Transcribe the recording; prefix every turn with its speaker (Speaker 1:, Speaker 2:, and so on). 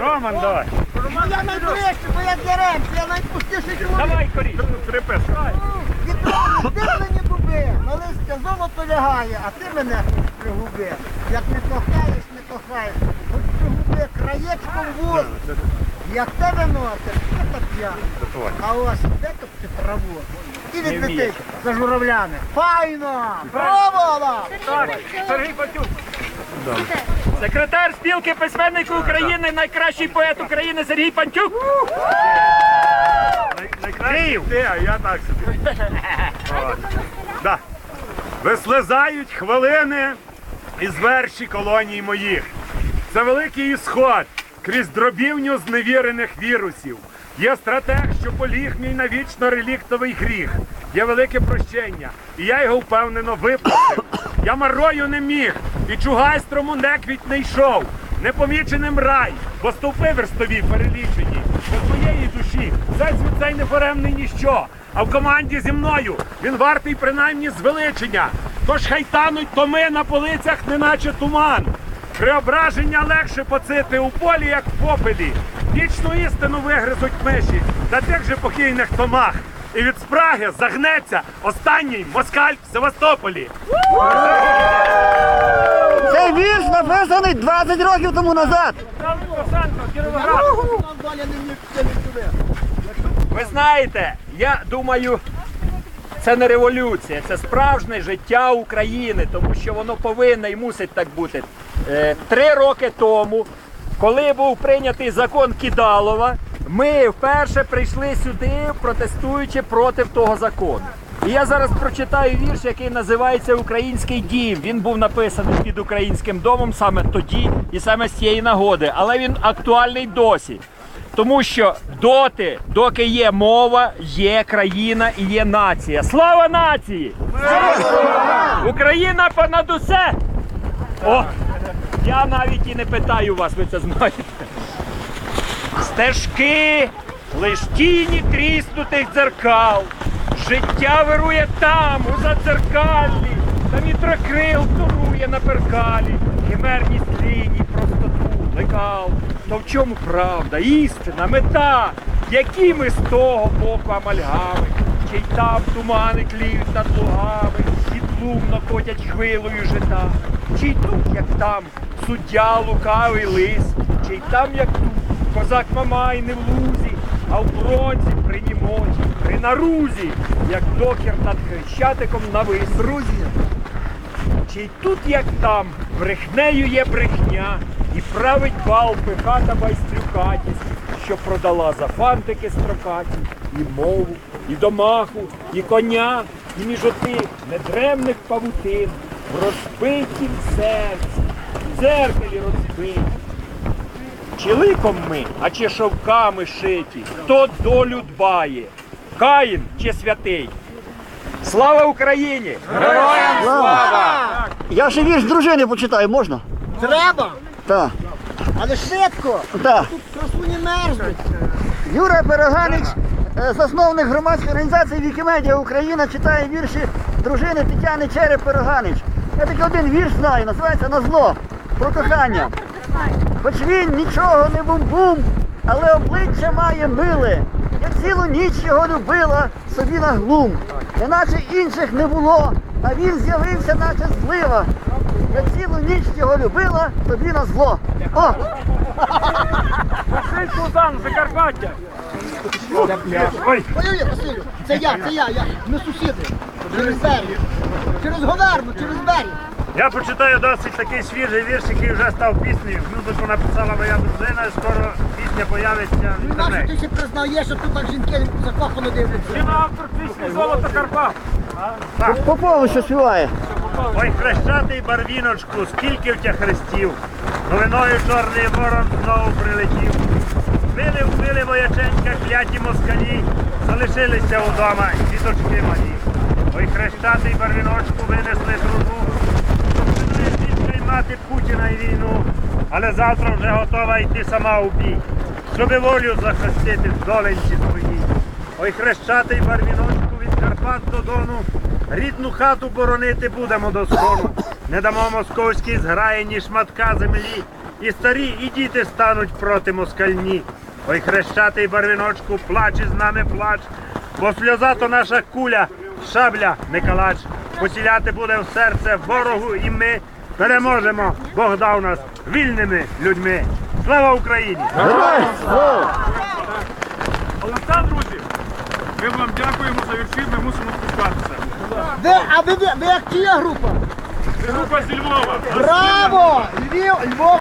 Speaker 1: Роман, давай.
Speaker 2: Ну я найближче, бо я для ремці, я найпустіший чоловік.
Speaker 1: Давай, коріш. Три песка.
Speaker 2: Вітрові, ти мені дуби, на листя золото лягає, а ти мене пригуби. Як не кохаєш, не кохаєш. Хоч пригуби краєчком воду. Як тебе носиш, це так я. А ось де тут ти траву? І відлетить за журавлями. Файно! Браво!
Speaker 1: Сергій Батюк. Секретар спілки письменників України, найкращий поет України Сергій Пантюк.
Speaker 3: Київ. Ти, а я так собі. Да. Вислизають хвилини із верші колоній моїх. Це великий ісход крізь дробівню зневірених вірусів. Є стратег, що поліг мій навічно реліктовий гріх. Є велике прощення, і я його впевнено виплатив. Я марою не міг, і чугайстрому неквіть не йшов. Непоміченим рай, бо стовпи верстові перелічені. Без моєї душі цей цей нефоремний ніщо. А в команді зі мною він вартий принаймні звеличення. Тож хай тануть томи на полицях, неначе туман. Преображення легше поцити у полі, як в попелі. Вічну істину вигризуть миші на тих же покійних томах. І від спраги загнеться останній москаль в Севастополі.
Speaker 4: Цей вірш написаний 20 років тому назад.
Speaker 1: Ви знаєте, я думаю, це не революція, це справжнє життя України, тому що воно повинно і мусить так бути. Е, Три роки тому, коли був прийнятий закон Кідалова, ми вперше прийшли сюди, протестуючи проти того закону. І я зараз прочитаю вірш, який називається Український дім. Він був написаний під українським домом саме тоді і саме з цієї нагоди, але він актуальний досі. Тому що доти, доки є мова, є країна і є нація. Слава нації! Україна понад усе! О! Я навіть і не питаю вас, ви це знаєте. Стежки, лиш тіні тріснутих дзеркал. Життя вирує там, у задзеркаллі, та вітрокрил торує на перкалі, химерність ліній, простоту, лекал. То в чому правда, істина, мета, які ми з того боку амальгами, чи й там тумани тліють над лугами, і тлумно котять хвилою жита, чи й тут, як там, суддя лукавий лис, чи й там, як тут, козак Мамай не в лузі, а в бронзі при німоті, при нарузі, як докір над хрещатиком навис. Друзі, чи й тут, як там, брехнею є брехня, і править бал пихата байстрюкатість, що продала за фантики строкаті, і мову, і домаху, і коня, і між отих недремних павутин, в розбитім серці, в дзеркалі розбиті. Чи ликом ми, а чи шовками шиті, хто долю дбає, Каїн чи святий? Слава Україні! Героям слава!
Speaker 4: Я ще вірш дружини почитаю, можна?
Speaker 2: Треба,
Speaker 4: Так.
Speaker 2: але швидко.
Speaker 4: Так.
Speaker 2: Тут красуні мерзнуть.
Speaker 4: Юра Пироганич, е, засновник громадської організації Вікімедія Україна, читає вірші дружини Тетяни Череп Пироганич. Я тільки один вірш знаю, називається На зло про кохання. Хоч він нічого не бум-бум, але обличчя має миле. Я цілу ніч його любила собі на глум. Неначе інших не було, а він з'явився, наче злива. Я цілу ніч його любила собі на зло. О!
Speaker 1: Василь Кузан, Закарпаття! Ой,
Speaker 2: Ой, ой, Василю, це я, це я, я. Ми сусіди. Через берег. Через Говерну, через берег.
Speaker 3: Я почитаю досить такий свіжий вірш, який вже став піснею. Музику написала моя дружина, і скоро пісня появиться в
Speaker 2: Ну,
Speaker 3: інтернеті.
Speaker 2: ти ще признаєш, що тут так жінки закохано дивляться?
Speaker 1: він автор пісні Золото Карпат.
Speaker 4: Попову що співає.
Speaker 3: Ой, хрещатий барвіночку, скільки в тя хрестів. Новиною чорний ворон знову прилетів. Били, вбили вояченька, кляті москалі, залишилися удома діточки малі. Ой, хрещатий барвіночку винесли тружу. Мати Путіна й війну, але завтра вже готова йти сама у бій, щоби волю захистити в доленці своїй. Ой, хрещатий барвіночку від Карпат до Дону, рідну хату боронити будемо до схону. Не дамо московській зграї ні шматка землі, і старі, і діти стануть проти москальні. Ой, хрещатий барвіночку, плач із нами плач, бо сльоза то наша куля, шабля не калач. Поціляти буде в серце ворогу, і ми переможемо. Бог дав нас вільними людьми. Слава Україні!
Speaker 5: Олександр, друзі, ми вам дякуємо за вірші, ми мусимо спускатися.
Speaker 2: Ви, а ви, ви, ви як чия група?
Speaker 5: Це група зі Львова.
Speaker 2: Браво! Львів, Львов